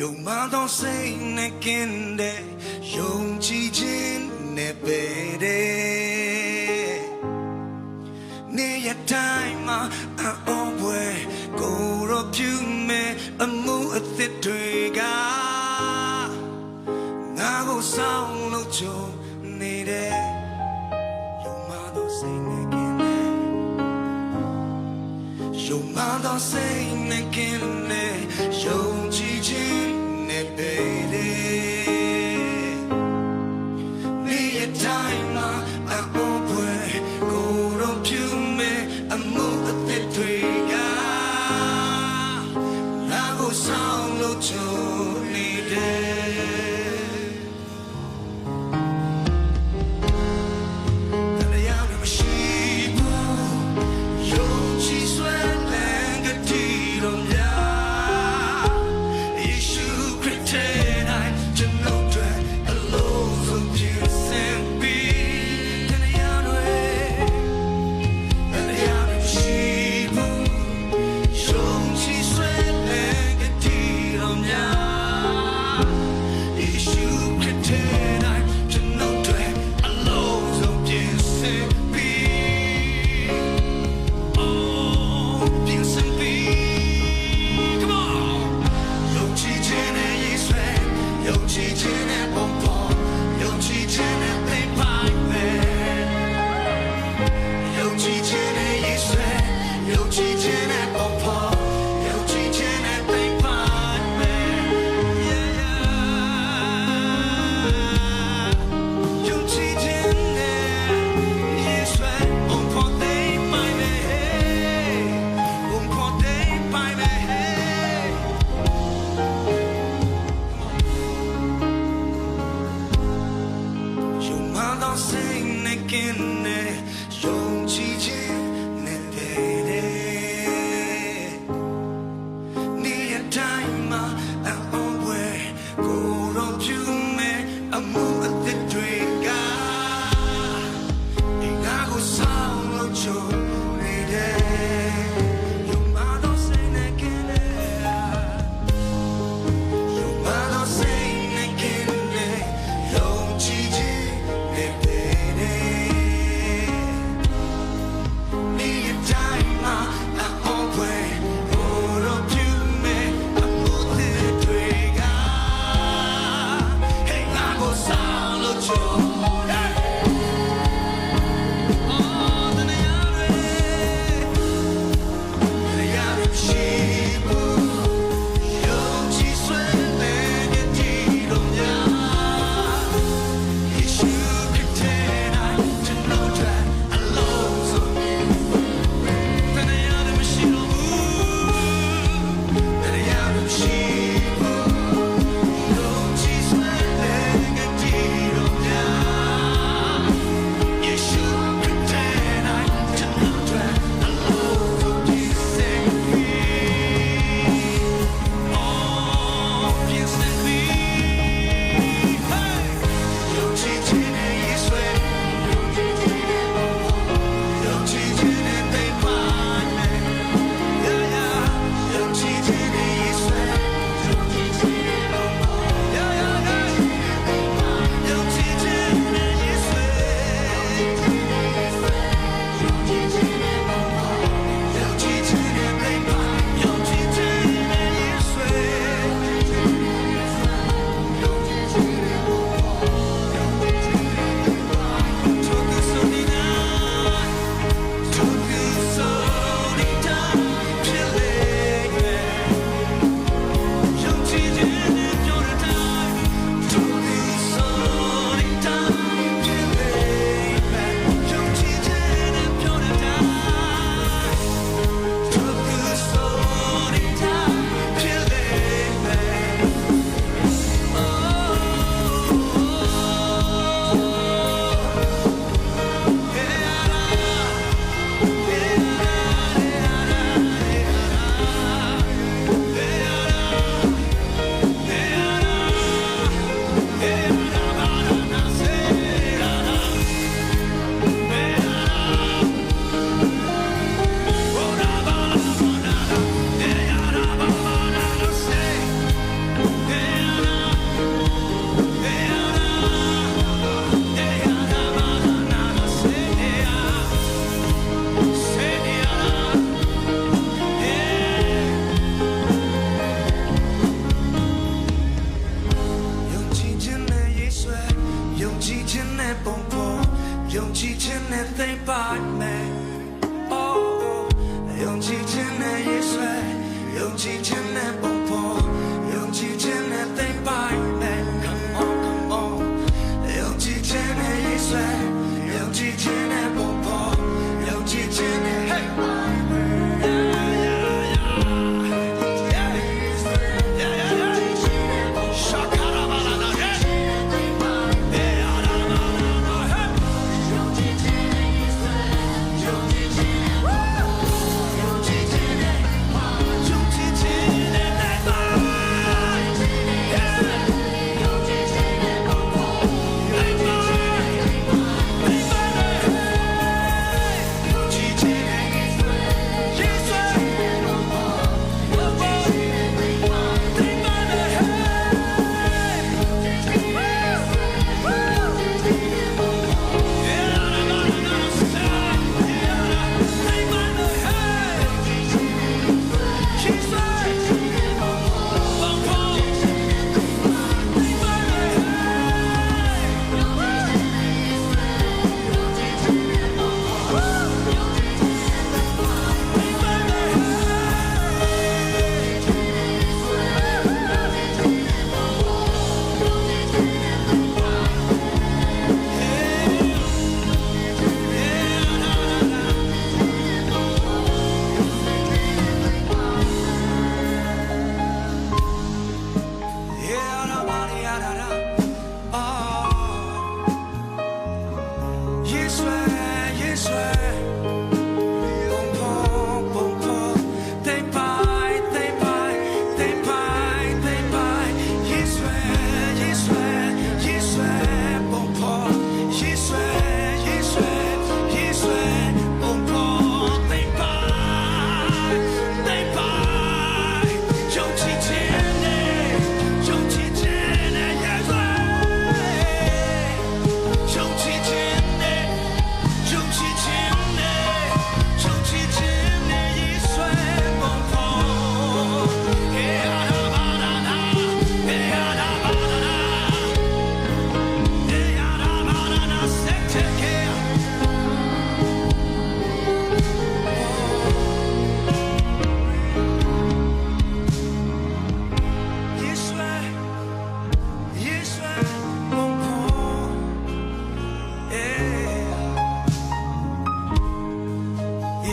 ယုံမှန်သောစိတ်နဲ့ကင်းတဲ့ယုံကြည်ခြင်းနဲ့ပဲတဲ့နေရတိုင်းမှာအော်ပွဲကိုရောပြုမဲ့အမှုအသစ်တွေကငါကိုဆောင်လို့ချုံနေတဲ့ယုံမှန်သောစိတ်နဲ့ကင်းတဲ့ယုံမှန်သောစိတ်နဲ့ကင်း 有奇迹。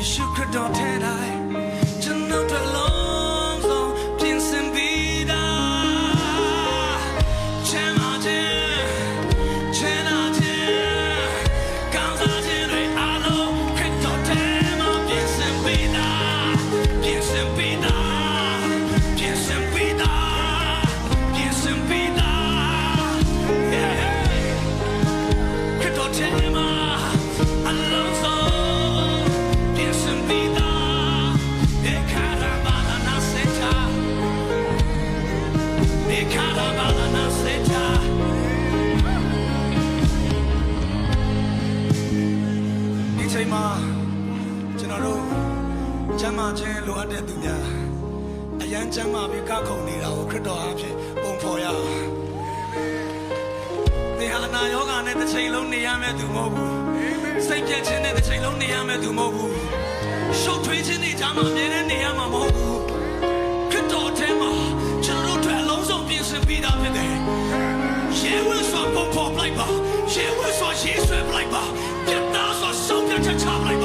ယေရှုခ တော်အားဖြင့်ပုံဖော်ရအောင်။သင်ဟာနာယောဂာနဲ့တစ်ချိန်လုံးနေရမယ့်သူမဟုတ်ဘူး။စိတ်ပြည့်ခြင်းနဲ့တစ်ချိန်လုံးနေရမယ့်သူမဟုတ်ဘူး။ရှုပ်ထွေးခြင်းတွေကြားမှာမြဲတဲ့နေရမှာမဟုတ်ဘူး။ခရစ်တော်ထဲမှာကျွန်တော်တို့အတွက်အလုံးစုံပြင်ဆင်ပြီးသားဖြစ်တယ်။ရှေးဝဲစွာပုံဖော်ပလိုက်ပါ။ရှေးဝဲစွာရှေးဆွဲပလိုက်ပါ။ပြတ်သားစွာဆုံးဖြတ်ချက်ချပလိုက်ပါ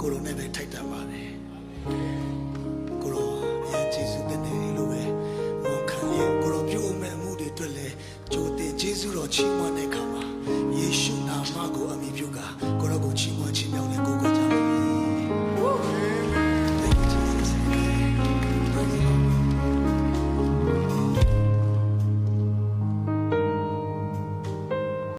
coronel.